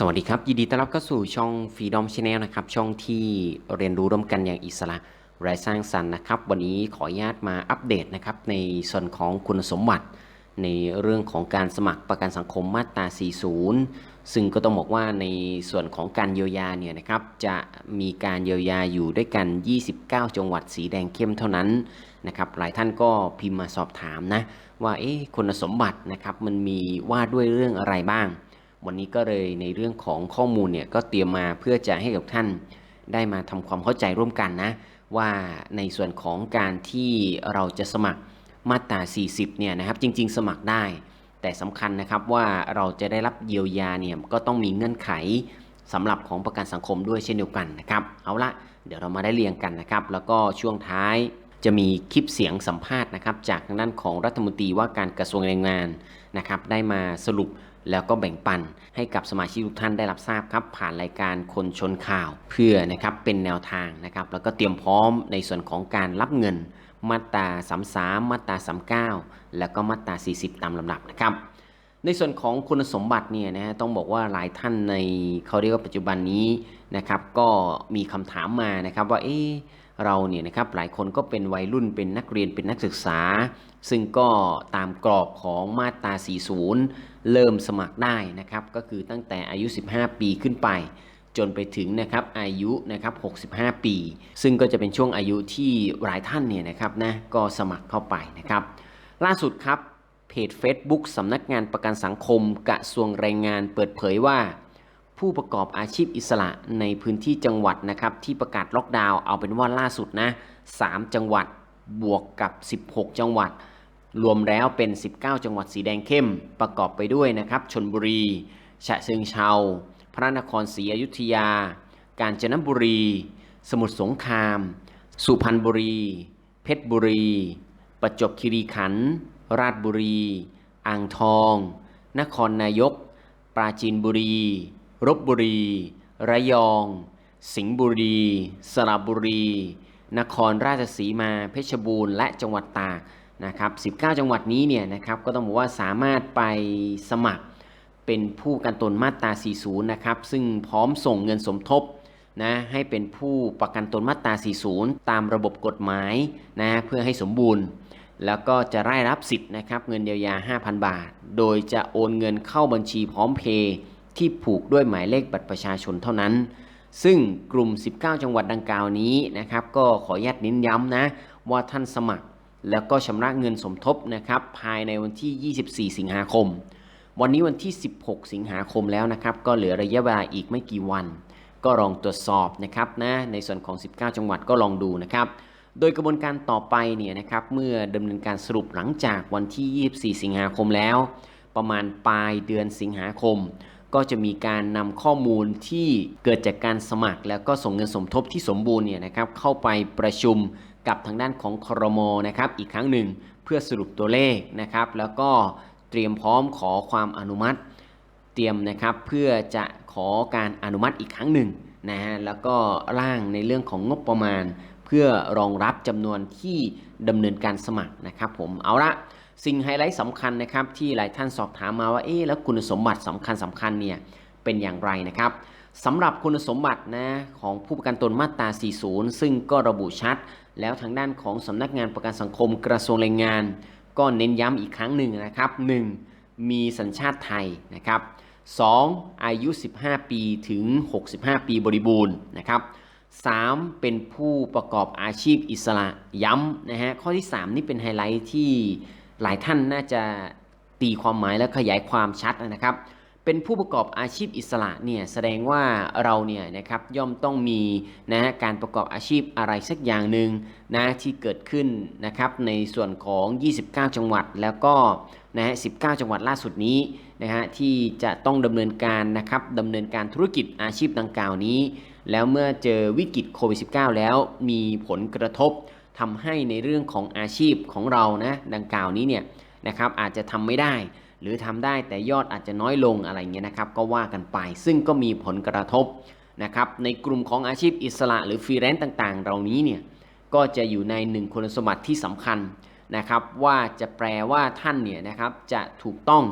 สวัสดีครับ ยินดีต้อนรับเข้าสู่ช่อง Freedom Channel นะครับ ช่องที่เรียนรู้ร่วมกันอย่างอิสระไร้สร้างสรรค์นะครับ วันนี้ขออนุญาตมาอัปเดตนะครับ ในส่วนของคุณสมบัติ ในเรื่องของการสมัครประกันสังคมมาตรา 40 ซึ่งก็ต้องบอกว่าในส่วนของการเยียวยาเนี่ยนะครับ จะมีการเยียวยาอยู่ด้วยกัน 29 จังหวัดสีแดงเข้มเท่านั้นนะครับหลายท่านก็พิมพ์มาสอบถามนะว่าเอ๊ะคุณสมบัตินะครับมันมีว่าด้วยเรื่องอะไรบ้าง วันนี้ก็เลยในเรื่องของข้อมูลเนี่ยก็เตรียมมาเพื่อจะให้กับท่านได้มาทำความเข้าใจร่วมกันนะว่าในส่วนของการที่เราจะสมัครมาตรา 40 เนี่ยนะครับ จริง ๆ สมัครได้ แต่สำคัญนะครับว่าเราจะได้รับเยียวยาเนี่ยก็ต้องมีเงื่อนไขสำหรับของประกันสังคมด้วยเช่นเดียวกันนะครับ เอาละเดี๋ยวเรามาได้เรียงกันนะครับ แล้วก็ช่วงท้ายจะมีคลิปเสียงสัมภาษณ์นะครับ จากทางด้านของรัฐมนตรีว่าการกระทรวงแรงงานนะครับ ได้มาสรุป แล้วก็แบ่งปันให้กับสมาชิกทุกท่านได้รับทราบครับ ผ่านรายการคนชนข่าวเพื่อนะครับเป็นแนวทางนะครับ แล้วก็เตรียมพร้อมในส่วนของการรับเงินมาตรา33 มาตรา39 แล้วก็มาตรา 40 ตามลำดับนะครับ ในส่วนของคุณสมบัติเนี่ยนะฮะต้องบอกว่าหลายท่านในเขาเรียกว่าปัจจุบันนี้นะครับ ก็มีคำถามมานะครับว่าเอ๊เราเนี่ยนะครับหลายคนก็เป็นวัยรุ่นเป็นนักเรียนเป็นนักศึกษา ซึ่งก็ตามกรอบของมาตรา 40 เริ่มสมัครได้นะครับ ก็คือตั้งแต่อายุ 15 ปีขึ้นไป จนไปถึงนะครับอายุนะครับ65 ปี ซึ่งก็จะเป็นช่วงอายุที่หลายท่านเนี่ยนะครับนะก็สมัครเข้าไปนะครับ ล่าสุดครับเพจ Facebook สำนักงานประกันสังคมกระทรวงแรงงานเปิดเผยว่า ผู้ประกอบอาชีพอิสระในพื้นที่จังหวัดนะครับที่ประกาศล็อกดาวน์เอาเป็นว่าล่าสุดนะ 3 จังหวัดบวกกับ 16 จังหวัด รวมแล้วเป็น 19 จังหวัดสีแดงเข้มประกอบไปด้วยนะครับชนบุรี ฉะเชิงเทราพระนครศรีอยุธยา กาญจนบุรี สมุทรสงคราม สุพรรณบุรี เพชรบุรี ประจวบคีรีขันธ์ราชบุรี อ่างทอง นครนายก ปราจีนบุรีรบบุรี ระยอง สิงห์บุรี สระบุรี นครราชสีมา เพชรบูรณ์ และจังหวัดตาก นะครับ19 จังหวัดนี้เนี่ยนะครับก็ต้องบอกว่าสามารถไปสมัครเป็นผู้ประกันตนมาตรา 40 นะครับ ซึ่งพร้อมส่งเงินสมทบนะให้เป็นผู้ประกันตนมาตรา 40 ตามระบบกฎหมายนะเพื่อให้สมบูรณ์ แล้วก็จะได้รับสิทธิ์นะครับเงินเยียวยา 5,000 บาท โดยจะโอนเงินเข้าบัญชีพร้อมเพย์ที่ผูกด้วยหมายเลขบัตรประชาชนเท่านั้น ซึ่งกลุ่ม 19 จังหวัดดังกล่าวนี้นะครับก็ขออนุญาตเน้นย้ำนะว่าท่านสมัคร แล้วก็ชำระเงินสมทบนะครับภายในวันที่ 24 สิงหาคม วันนี้วันที่ 16 สิงหาคมแล้วนะครับ ก็เหลือระยะเวลาอีกไม่กี่วัน ก็ลองตรวจสอบนะครับนะในส่วนของ 19 จังหวัดก็ลองดูนะครับโดยกระบวนการต่อไปเนี่ยนะครับเมื่อดำเนินการสรุปหลังจากวันที่ 24 สิงหาคมแล้ว ประมาณปลายเดือนสิงหาคม ก็จะมีการนำข้อมูลที่เกิดจากการสมัคร แล้วก็ส่งเงินสมทบที่สมบูรณ์เนี่ยนะครับเข้าไปประชุม กับทางด้านของครมนะครับอีกครั้งหนึ่งเพื่อสรุปตัวเลขนะครับแล้วก็เตรียมพร้อมขอความอนุมัติ เตรียมนะครับเพื่อจะขอการอนุมัติอีกครั้งหนึ่งนะฮะแล้วก็ร่างในเรื่องของงบประมาณ เพื่อรองรับจำนวนที่ดำเนินการสมัครนะครับผมเอาละสิ่งไฮไลท์สำคัญนะครับที่หลายท่านสอบถามมาว่าเอ๊ะแล้วคุณสมบัติสำคัญสำคัญเนี่ยเป็นอย่างไรนะครับสำหรับคุณสมบัตินะของผู้ประกันตนมาตรา 40 ซึ่งก็ระบุชัด แล้วทางด้านของสำนักงานประกันสังคมกระทรวงแรงงาน ก็เน้นย้ำอีกครั้งหนึ่งนะครับ 1. มีสัญชาติไทยนะครับ 2. อายุ 15 ปีถึง 65 ปีบริบูรณ์นะครับ 3. เป็นผู้ประกอบอาชีพอิสระย้ำนะฮะข้อที่ 3 นี่เป็นไฮไลท์ที่หลายท่านน่าจะตีความหมายและขยายความชัดนะครับ เป็นผู้ประกอบอาชีพอิสระเนี่ยแสดงว่าเราเนี่ยนะครับย่อมต้องมีนะฮะการประกอบอาชีพอะไรสักอย่างหนึ่งนะที่เกิดขึ้นนะครับในส่วนของ 29 จังหวัดแล้วก็นะฮะ19 จังหวัดล่าสุดนี้นะฮะที่จะต้องดำเนินการนะครับดำเนินการธุรกิจอาชีพดังกล่าวนี้ แล้วเมื่อเจอวิกฤตโควิด -19 แล้วมีผลกระทบทำให้ในเรื่องของอาชีพของเรานะดังกล่าวนี้เนี่ยนะครับอาจจะทำไม่ได้ หรือทำได้แต่ยอดอาจจะน้อยลงอะไรเงี้ยนะครับก็ว่ากันไป ซึ่งก็มีผลกระทบนะครับในกลุ่มของอาชีพอิสระหรือฟรีแลนซ์ต่างๆ เหล่านี้เนี่ยก็จะอยู่ในหนึ่งคุณสมบัติที่สำคัญนะครับว่าจะแปลว่าท่านเนี่ยนะครับจะถูกต้อง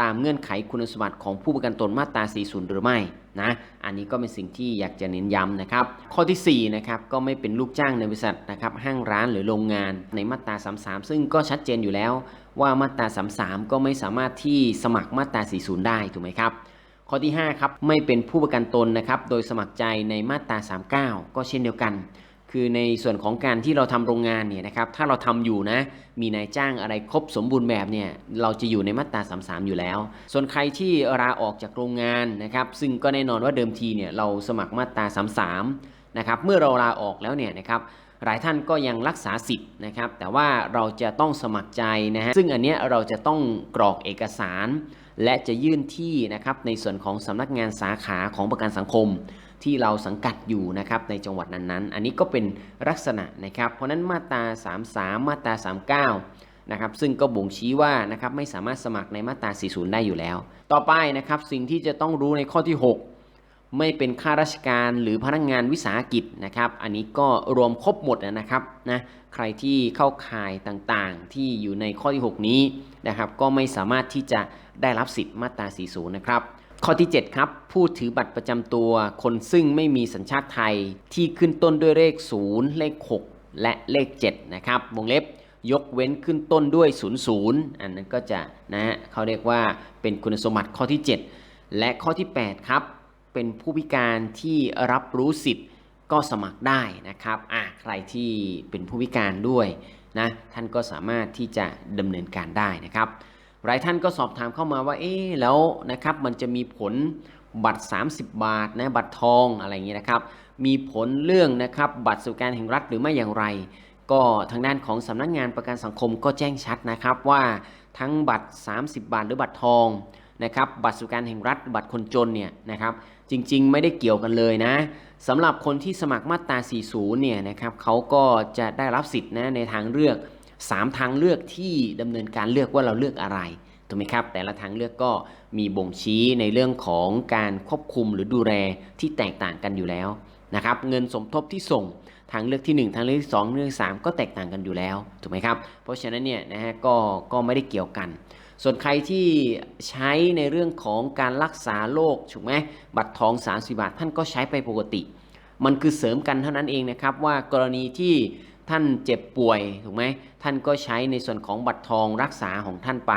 ตามเงื่อนไขคุณสมบัติของผู้ประกันตนมาตรา 40 หรือไม่นะอันนี้ก็เป็นสิ่งที่อยากจะเน้นย้ำนะครับ ข้อทีสี่4นะครับก็ไม่เป็นลูกจ้างในบริษัทนะครับห้างร้านหรือโรงงานในมาตรา 33 ซึ่งก็ชัดเจนอยู่แล้ว ว่ามาตรา 33 ก็ไม่สามารถที่สมัครมาตรา 40 ได้ถูกไหมครับ ข้อที่5ครับไม่เป็นผู้ประกันตนนะครับโดยสมัครใจในมาตรา 39 ก็เช่นเดียวกัน คือในส่วนของการที่เราทำโรงงานเนี่ยนะครับถ้าเราทำอยู่นะมีนายจ้างอะไรครบสมบูรณ์แบบเนี่ยเราจะอยู่ในมาตรา 33 อยู่แล้ว ส่วนใครที่ลาออกจากโรงงานนะครับซึ่งก็แน่นอนว่าเดิมทีเนี่ยเราสมัครมาตรา 33 นะครับเมื่อเราลาออกแล้วเนี่ยนะครับ หลายท่านก็ยังรักษาสิทธิ์นะครับ แต่ว่าเราจะต้องสมัครใจนะฮะซึ่งอันเนี้ยเราจะต้องกรอกเอกสาร และจะยื่นที่นะครับในส่วนของสำนักงานสาขาของประกันสังคม ที่เราสังกัดอยู่นะครับในจังหวัดนั้นๆ อันนี้ก็เป็นลักษณะนะครับ เพราะฉะนั้นมาตรา 33 มาตรา 39นะครับซึ่งก็บ่งชี้ว่านะครับไม่สามารถสมัครในมาตรา 40 ได้อยู่แล้ว ต่อไปนะครับสิ่งที่จะต้องรู้ในข้อที่ 6 ไม่เป็นข้าราชการหรือพนักงานวิสาหกิจนะครับ อันนี้ก็รวมครบหมดนะครับนะใครที่เข้าข่ายต่างๆ ที่อยู่ในข้อที่ 6 นี้นะครับ ก็ไม่สามารถที่จะได้รับสิทธิ์มาตรา 40 นะครับ ข้อที่ 7 ครับ ผู้ถือบัตรประจำตัว คนซึ่งไม่มีสัญชาติไทยที่ขึ้นต้นด้วยเลข 0 เลข 6 และเลข 7 นะครับ วงเล็บยกเว้นขึ้นต้นด้วย 00 อันนั้นก็จะนะฮะเขาเรียกว่าเป็นคุณสมบัติข้อที่ 7 และข้อที่ 8 ครับ เป็นผู้พิการที่รับรู้สิทธิ์ก็สมัครได้นะครับอะใครที่เป็นผู้พิการด้วยนะท่านก็สามารถที่จะดำเนินการได้นะครับหลายท่านก็สอบถามเข้ามาว่าเอ๊ะแล้วนะครับมันจะมีผลบัตร 30 บาทนะบัตรทองอะไรอย่างเงี้ยนะครับ มีผลเรื่องนะครับบัตรสวัสดิการแห่งรัฐหรือไม่อย่างไร ก็ทางด้านของสำนักงานประกันสังคมก็แจ้งชัดนะครับว่าทั้งบัตร 30 บาทหรือบัตรทอง นะครับบัตรสวัสดิการแห่งรัฐ บัตรคนจนเนี่ยนะครับจริงๆ ไม่ได้เกี่ยวกันเลยนะสำหรับคนที่สมัครมาตรา 40 เนี่ยนะครับเขาก็จะได้รับสิทธิ์นะในทางเลือก 3 ทางเลือกที่ดำเนินการเลือกว่าเราเลือกอะไรถูกไหมครับ แต่ละทางเลือกก็มีบ่งชี้ในเรื่องของการควบคุมหรือดูแลที่แตกต่างกันอยู่แล้วนะครับเงินสมทบที่ส่งทางเลือกที่ 1 ทางเลือกที่2ทางเลือกที่3ก็แตกต่างกันอยู่แล้วถูกไหมครับเพราะฉะนั้นเนี่ยนะฮะก็ก็ไม่ได้เกี่ยวกัน ส่วนใครที่ใช้ในเรื่องของการรักษาโรคถูกไหมบัตรทอง30บาทท่านก็ใช้ไปปกติ มันคือเสริมกันเท่านั้นเองนะครับว่ากรณีที่ท่านเจ็บป่วยถูกไหมท่านก็ใช้ในส่วนของบัตรทองรักษาของท่านไป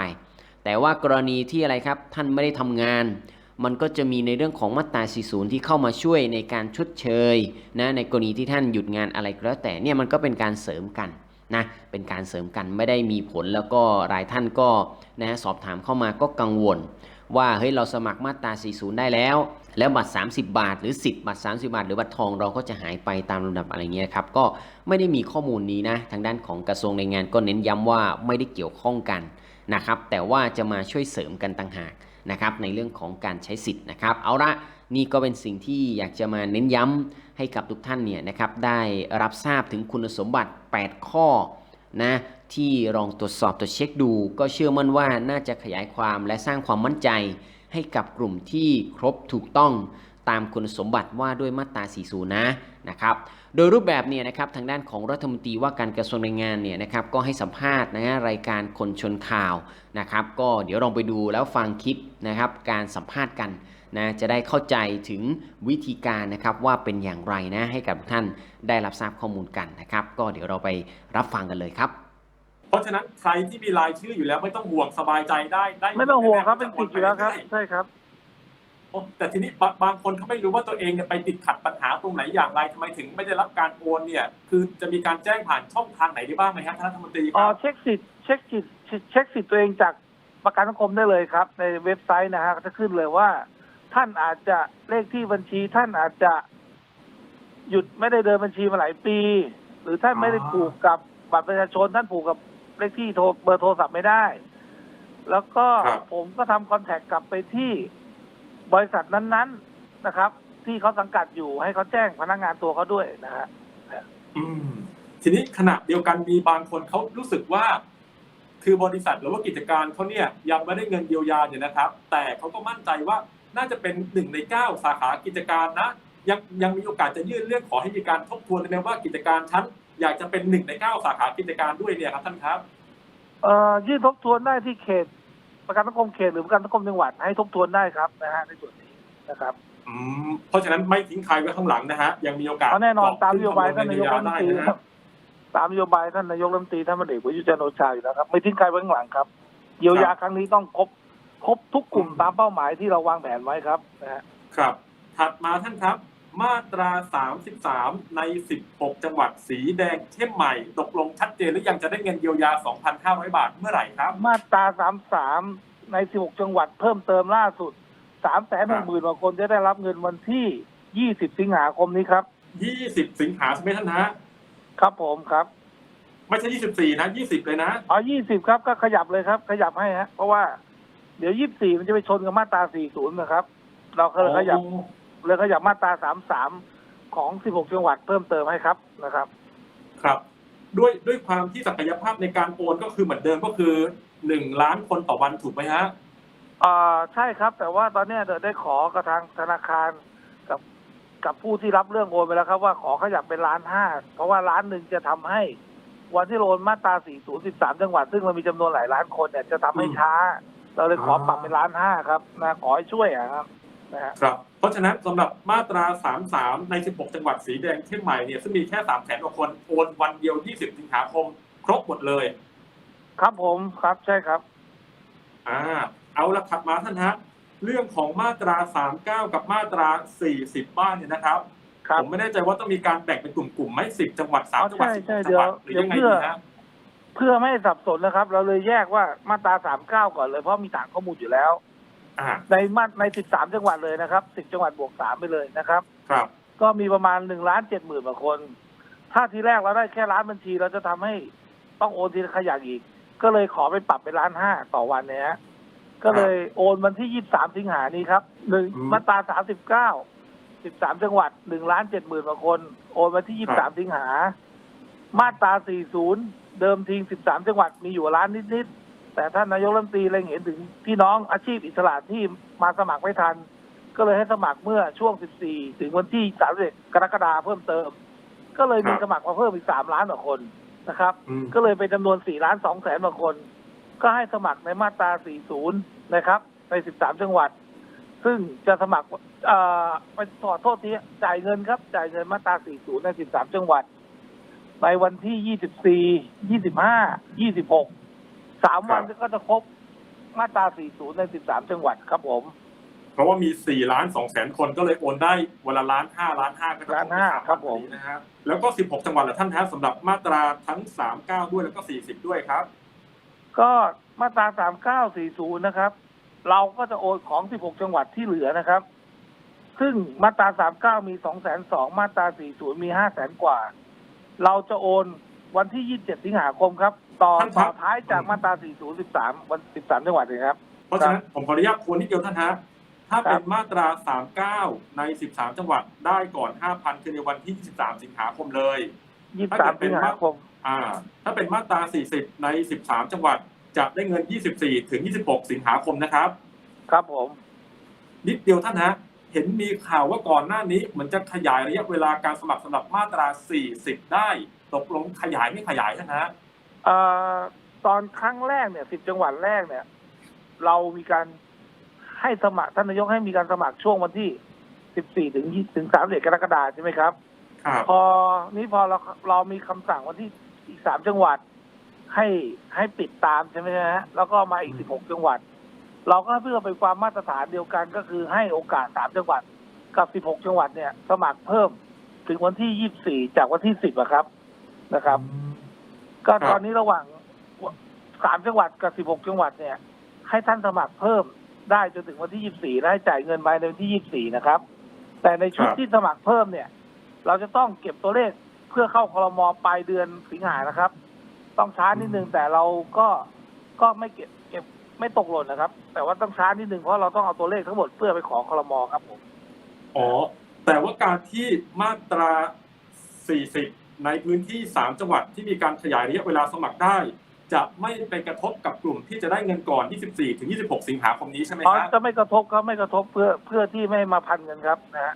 แต่ว่ากรณีที่อะไรครับท่านไม่ได้ทำงาน มันก็จะมีในเรื่องของมาตรา 40 ที่เข้ามาช่วยในการชดเชยนะในกรณีที่ท่านหยุดงานอะไรก็แล้วแต่เนี่ยมันก็เป็นการเสริมกัน นะเป็นการเสริมกันไม่ได้มีผลแล้วก็รายท่านก็นะสอบถามเข้ามาก็กังวล ว่าเฮ้ยเราสมัครมาตรา 40 ได้แล้ว แล้วบัตร 30 บาท หรือสิทธิ์บัตร 30 บาท หรือบัตรทองเราก็จะหายไปตามลำดับอะไรเงี้ยครับก็ไม่ได้มีข้อมูลนี้นะทางด้านของกระทรวงแรงงานก็เน้นย้ำว่าไม่ได้เกี่ยวข้องกันนะครับแต่ว่าจะมาช่วยเสริมกันต่างหากนะครับในเรื่องของการใช้สิทธิ์นะครับเอาละ นี่ก็เป็นสิ่งที่อยากจะมาเน้นย้ำให้กับทุกท่านเนี่ยนะครับได้รับทราบถึงคุณสมบัติ 8 ข้อนะที่ลองตรวจสอบตรวจเช็คดู ก็เชื่อมั่นว่าน่าจะขยายความและสร้างความมั่นใจ ให้กับกลุ่มที่ครบถูกต้องตามคุณสมบัติว่าด้วยมาตรา 40 นะนะครับ โดยรูปแบบเนี่ยนะครับทางด้านของรัฐมนตรีว่าการกระทรวงแรงงานเนี่ยนะครับก็ให้สัมภาษณ์นะฮะรายการคนชนข่าวนะครับ ก็เดี๋ยวลองไปดูแล้วฟังคลิปนะครับการสัมภาษณ์กัน นะจะได้เข้าใจถึงวิธีการนะครับว่าเป็นอย่างไรนะให้กับทุกท่านได้รับทราบข้อมูลกันนะครับ ก็เดี๋ยวเราไปรับฟังกันเลยครับ เพราะฉะนั้นใครที่มีรายชื่ออยู่แล้วไม่ต้องห่วงสบายใจได้ได้ไม่ต้องห่วงครับเป็นสิทธิ์อยู่แล้วครับใช่ครับโอ้แต่ทีนี้บางบางคนเขาไม่รู้ว่าตัวเองเนี่ยไปติดขัดปัญหาตรงไหนอย่างไรทำไมถึงไม่ได้รับการโอนเนี่ย คือจะมีการแจ้งผ่านช่องทางไหนได้บ้างไหมครับท่านรัฐมนตรีคอ๋อรับเช็คสิทธิ์เช็คสิทธิ์เช็คสิทธิ์ตัวเองจากประกันสังคมได้เลยครับ ในเว็บไซต์นะฮะก็จะขึ้นเลยว่า ท่านอาจจะเลขที่บัญชี ท่านอาจจะหยุดไม่ได้เดินบัญชีมาหลายปี หรือท่านไม่ได้ผูกกับบัตรประชาชน ท่านผูกกับเลขที่โทรเบอร์โทรศัพท์ไม่ได้ แล้วก็ผมก็ทำคอนแทคกลับไปที่บริษัทนั้น ๆนะครับ ที่เขาสังกัดอยู่ให้เขาแจ้งพนักงานตัวเขาด้วยนะฮะอืม ทีนี้ขณะเดียวกันมีบางคนเขารู้สึกว่า คือบริษัทหรือว่ากิจการเขาเนี่ยยังไม่ได้เงินเยียวยาเนี่ยนะครับ แต่เขาก็มั่นใจว่า น่าจะเป็นหนึ่งในเก้าสาขากิจการนะ ยังยังมีโอกาสจะยื่นเรื่องขอให้มีการทบทวนเลยนะว่ากิจการฉันอยากจะเป็นหนึ่งในเก้าสาขากิจการด้วยเนี่ยครับท่านครับเอ่อยื่นทบทวนได้ที่เขต ประกันสังคมเขตหรือประกันสังคมจังหวัดให้ทบทวนได้ครับนะฮะในส่วนนี้นะครับอืมเพราะฉะนั้นไม่ทิ้งใครไว้ข้างหลังนะฮะยังมีโอกาสเพราะแน่นอนตามนโยบายขึ้ท่านนายกรัฐมนได้ตรีนะครัฮะบตามนโยบายท่านนายกรัฐมนตรีท่านพลเอกประยุทธ์จันทร์โอชาอยู่แล้วครับ ไม่ทิ้งใครไว้ข้างหลังครับเยียวยาครั้งนี้ต้องครบ ครบทุกกลุ่มตามเป้าหมายที่เราวางแผนไว้ครับนะฮะครับ ถัดมาท่านครับ มาตรา 33 ใน 16 จังหวัดสีแดงเข้มใหม่ตกลงชัดเจนหรือยังจะได้เงินเยียวยา 2,500 บาทเมื่อไหร่ครับ มาตราสามสามในสิบหกจังหวัดเพิ่มเติมล่าสุดสามแสนหนึ่งหมื่นกว่าคนจะได้รับเงินวันที่ยี่สิบสิงหาคมนี้ครับ 20 สิงหาใช่ไหมท่านฮะครับผมครับไม่ใช่ 24 นะ 20 เลยนะ อ๋อยี่สิบครับ ก็ขยับเลยครับ ขยับให้ฮะ เพราะว่า เดี๋ยวยี่สิบสี่มันจะไปชนกับมาตราสี่ศูนย์นะครับ เราก็เลยขยับเลยขยับมาตราสามสามของสิบหกจังหวัดเพิ่มเติมให้ครับนะครับ ครับ ด้วยด้วยความที่ศักยภาพในการโอนก็คือเหมือนเดิมก็คือ1ล้านคนต่อวันถูกไหมฮะอ่าใช่ครับ แต่ว่าตอนเนี้ยเดี๋ยวได้ขอกระทางธนาคารกับกับผู้ที่รับเรื่องโอนไปแล้วครับ ว่าขอขยับเป็นล้านห้าเพราะว่าล้านหนึ่งจะทำให้วันที่โอนมาตรา 4013 จังหวัด ซึ่งเรามีจำนวนหลายล้านคนเนี่ยจะทำให้ช้า เราเลยขอปรับเป็นล้านห้าครับนะขอให้ช่วยอะครับนะฮะครับ เพราะฉะนั้นสำหรับมาตรา 33 ใน 16 จังหวัดสีแดงเข้มใหม่เนี่ยซึ่งมีแค่3แสนกว่าคนโอนวันเดียว 20 สิงหาคม ครบหมดเลย ครับผมครับใช่ครับ อ่า เอาละถัดมาท่านฮะเรื่องของมาตรา 39 กับมาตรา 40 บ้านเนี่ยนะครับครับผมไม่แน่ใจว่าต้องมีการแบ่งเป็นกลุ่มๆไหม่10 จังหวัดอ๋อ3จังหวัดใช่ใช่10จังหวัดหเดี๋รือยวยังไงเดี๋ยวดีฮะ เพื่อไม่ให้สับสนนะครับ เราเลยแยกว่ามาตรา39ก่อนเลยเพราะมีฐานข้อมูลอยู่แล้วอ่าในมาใน13จังหวัดเลยนะครับ10จังหวัดบวก3ไปเลยนะครับ ครับ ก็มีประมาณ1ล้าน7หมื่นกว่าคน ถ้าทีแรกเราได้แค่ล้านบัญชี เราจะทำให้ต้องโอนทีละขยักอีก ก็เลยขอไปปรับเป็นล้านห้าต่อวันเนี่ยฮะก็เลยโอนวันที่23สิงหานี้ครับหนึ่งอืม มาตรา39 13จังหวัด1ล้าน7หมื่นกว่าคน โอนวันที่ครับ23สิงหา มาตรา 40 เดิมที 13 จังหวัดมีอยู่ล้านนิดๆ แต่ท่านนายกรัฐมนตรีเล็งเห็นถึงพี่น้องอาชีพอิสระที่มาสมัครไม่ทัน ก็เลยให้สมัครเมื่อช่วง 14 ถึงวันที่ 31 กรกฎาคมเพิ่มเติม ก็เลยมีครับสมัครมาเพิ่มอีก 3 ล้านกว่าคนนะครับอืมก็เลยเป็นจำนวน 4 ล้าน 2 แสนกว่าคน ก็ให้สมัครในมาตรา 40 นะครับ ใน 13 จังหวัด ซึ่งจะสมัครเอ่อไปขอโทษทีจ่ายเงินครับ จ่ายเงินมาตรา 40 ใน 13 จังหวัด ในวันที่24 25 26สามวันก็จะครบมาตรา40ใน13จังหวัดครับผม เพราะว่ามี4ล้าน2แสนคนก็เลยโอนได้วันละล้าน5ล้าน5ก็จะล้านห้าครับผมนะฮะแล้วก็16จังหวัดละท่านฮะสำหรับมาตราทั้ง39ด้วยแล้วก็40ด้วยครับ ก็มาตรา3940นะครับ เราก็จะโอนของ16จังหวัดที่เหลือนะครับ ซึ่งมาตรา39มี202มาตรา40มี500,000กว่า เราจะโอนวันที่ 27 สิงหาคมครับ ต่อท่านครัต่อบท้ายจากมาตรา 40 13 วัน 13 จังหวัดเลยครับ เพราะฉะนั้นผมขออนุญาตทวนนิดเดียวท่านฮะ ถ้าครัเป็บนมาตรา 39 ใน 13 จังหวัดได้ก่อน 5,000 คือในวันที่ 23 สิงหาคมเลย23สิงหาคม อ่า ถ้าเป็นมาตรา 40 ใน 13 จังหวัด จะได้เงิน 24 ถึง 26 สิงหาคมนะครับ ครับผม นิดเดียวท่านฮะ เห็นมีข่าวว่าก่อนหน้านี้เหมือนจะขยายระยะเวลาการสมัครสำหรับมาตรา 40 ได้ ตกลงขยายไม่ขยายท่านฮะเอ่อตอนครั้งแรกเนี่ย10จังหวัดแรกเนี่ย เรามีการให้สมัครท่านนายกให้มีการสมัครช่วงวันที่ 14 ถึง20ถึง31กรกฎาคมใช่ไหมครับครับพอนี้พอเราเรามีคำสั่งวันที่อีกสามจังหวัด ให้ให้ปิดตามใช่ไหมฮะแล้วก็มาอีกสิบหกจังหวัด เราก็เพื่อเป็นความมาตรฐานเดียวกันก็คือให้โอกาสสามจังหวัดกับสิบหกจังหวัดเนี่ย สมัครเพิ่มถึงวันที่ยี่สี่จากวันที่สิบอะครับนะครับ ก็ครับตอนนี้ระหว่างสามจังหวัดกับสิบหกจังหวัดเนี่ย ให้ท่านสมัครเพิ่มได้จนถึงวันที่ยี่สี่และให้จ่ายเงินภายในวันที่ยี่สี่นะครับ แต่ในชุดครับที่สมัครเพิ่มเนี่ย เราจะต้องเก็บตัวเลขเพื่อเข้าคลมปลายเดือนสิงหานะครับ ต้องช้านิดนึงแต่เราก็ก็ไม่เก็บเก็บ ไม่ตกหล่นนะครับ แต่ว่าต้องช้านิดนึงเพราะเราต้องเอาตัวเลขทั้งหมดเพื่อไปขอคลมครับผมอ๋อ แต่ว่าการที่มาตรา 40 ในพื้นที่ 3 จังหวัดที่มีการขยายระยะเวลาสมัครได้ จะไม่ไปกระทบกับกลุ่มที่จะได้เงินก่อน 24 ถึง 26 สิงหาคมนี้ใช่ไหมอ๋อฮะจะไม่กระทบก็ไม่กระทบเพื่อเพื่อที่ไม่มาพันกันครับนะฮะ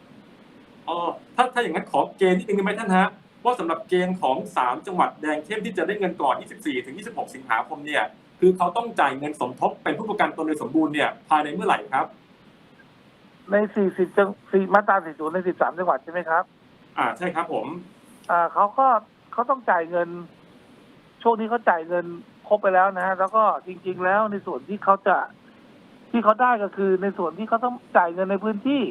อ๋อถ้าถ้าอย่างนั้นขอเกณฑ์นิดนึงได้ไหมท่านฮะว่าสำหรับเกณฑ์ของ 3 จังหวัดแดงเข้มที่จะได้เงินก่อน 24 ถึง 26 สิงหาคมเนี่ย คือเขาต้องจ่ายเงินสมทบเป็นผู้ประกันตนโดยสมบูรณ์เนี่ยภายในเมื่อไหร่ครับ ในสี่สิบจังสี่มาตราสี่ศูนย์ในสิบสามจังหวัดใช่ไหมครับ อ่าใช่ครับผมอ่าเขาก็เขาต้องจ่ายเงิน ช่วงนี้เขาจ่ายเงินครบไปแล้วนะฮะแล้วก็จริง ๆ แล้วในส่วนที่เขาจะที่เขาได้ก็คือในส่วนที่เขาต้องจ่ายเงินในพื้นที่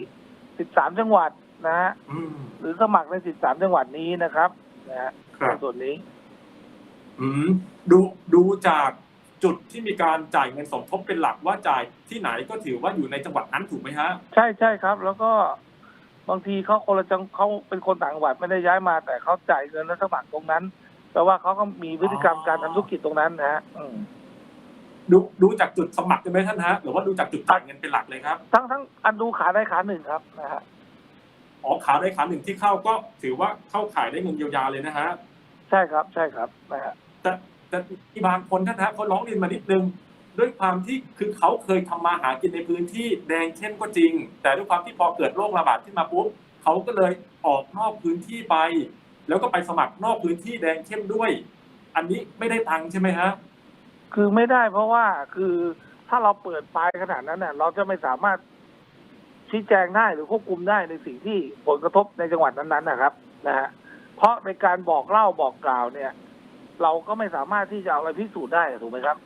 สิบสามจังหวัดนะฮะอืม หรือสมัครในสิบสามจังหวัดนี้นะครับนะฮะครับ ในส่วนนี้ อืมดูดูจาก จุดที่มีการจ่ายเงินสมทบเป็นหลักว่าจ่ายที่ไหนก็ถือว่าอยู่ในจังหวัดนั้นถูกไหมฮะ ใช่ใช่ครับ แล้วก็บางทีเขาคนละจังเขาเป็นคนต่างจังหวัดไม่ได้ย้ายมา แต่เขาจ่ายเงินและสมัครตรงนั้นแปลว่าเขาก็มีพฤติกรรมการทำธุรกิจตรงนั้นนะฮะอืมดูดูจากจุดสมัครใช่ไหมท่านฮะหรือว่าดูจากจุดจ่ายเงินเป็นหลักเลยครับ ทั้งทั้งอันดูขาได้ขาหนึ่งครับนะฮะอ๋อขาได้ขาหนึ่งที่เข้าก็ถือว่าเข้าข่ายได้เงินเยียวยาเลยนะฮะ ใช่ครับใช่ครับนะฮะแต่ แต่มีบางคนท่านฮะเขาร้องเรียนมานิดนึงด้วยความที่คือเขาเคยทำมาหากินในพื้นที่แดงเข้มก็จริง แต่ด้วยความที่พอเกิดโรคระบาดขึ้นมาปุ๊บเขาก็เลยออกนอกพื้นที่ไป แล้วก็ไปสมัครนอกพื้นที่แดงเข้มด้วย อันนี้ไม่ได้ตังค์ใช่ไหมฮะคือไม่ได้เพราะว่าคือถ้าเราเปิดไฟขนาดนั้นเนี่ยเราจะไม่สามารถชี้แจงได้หรือควบคุมได้ในสิ่งที่ผลกระทบในจังหวัดนั้นๆนะครับนะฮะเพราะในการบอกเล่าบอกกล่าวเนี่ย เราก็ไม่สามารถที่จะเอาอะไรพิสูจน์ได้ถูกไหมครับ